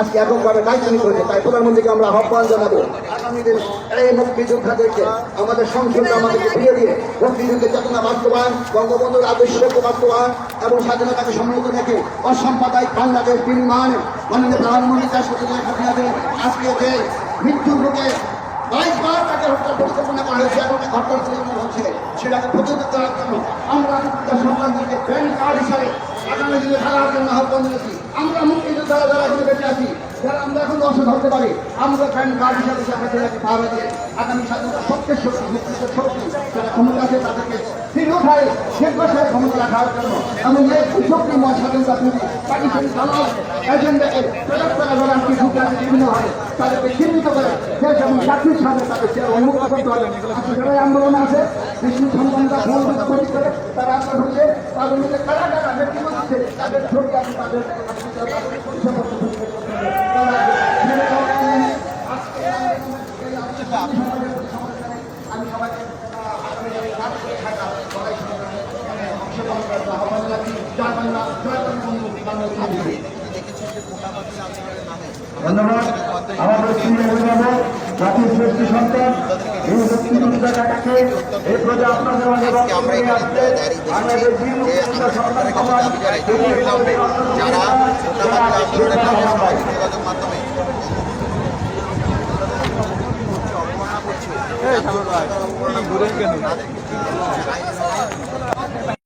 আজকে এককভাবে কাইচানি করেছে তাই প্রধানমন্ত্রীকে আমরা আহ্বান জানাব। আগামী আমাদের সংসদে আমাদেরকে ফিরে দিয়ে মুক্তিযুদ্ধের চেতনা বাস্তবায়ন, বঙ্গবন্ধুর আদর্শ বাস্তবায়ন এবং স্বাধীনতাকে সম্মিলিত রেখে অসাম্প্রদায়িক বাংলাদেশ বিনিময় মাননীয় প্রধানমন্ত্রী চাষ করতে আজকে যে মৃত্যুর মুখে বাইশবার তাকে হত্যার পরিকল্পনা করা হয়েছে এবং হত্যার হচ্ছে সেটাকে প্রতিরোধ করার জন্য আমরা সন্তানদেরকে প্যান কার্ড হিসাবে আগামী দিনে থাকার জন্য আহ্বান জানাচ্ছি আমরা মুক্তিযোদ্ধারা যারা এখন বেঁচে আছি। যারা আমরা এখন দর্শক ধরতে পারি, আমরা প্যান কার্ড হিসাবে আমরা সেটাকে পাওয়া দিয়ে আগামী স্বাধীনতা সত্যের শক্তি মুক্তির শক্তি যারা ক্ষমতা আছে তাদেরকে শেখ বসায় ক্ষমতা রাখার জন্য এবং এই শক্তিময় স্বাধীনতা তৈরি পাকিস্তানি দালাল এজেন্ডাকে প্রয়োগ করা যারা কি ঢুকে আছে বিভিন্নভাবে তাদেরকে চিহ্নিত করে দেশ এবং জাতির সামনে তাদের সে উন্মুক্ত করতে যারা আছে বিষ্ণু সন্তানরা করে, তারা আন্দোলন হচ্ছে তাদের মধ্যে কারা কারা নেতৃত্ব দিচ্ছে তাদের ছবি আছে তাদের আমি সবাইকে আহ্বান জানাচ্ছি। জয় ধন্যবাদ। অভিভাবক, জাতির শ্রেষ্ঠ সন্তান এই মুক্তিযোদ্ধাটাকে এই প্রজা আপনাদের মাঝে বক্তব্য নিয়ে আসছে বাংলাদেশ বীর মুক্তিযোদ্ধা সন্তান সমাজ আন্দোলনের নামে সামাজিক যোগাযোগ মাধ্যমে ঘুরেন কেন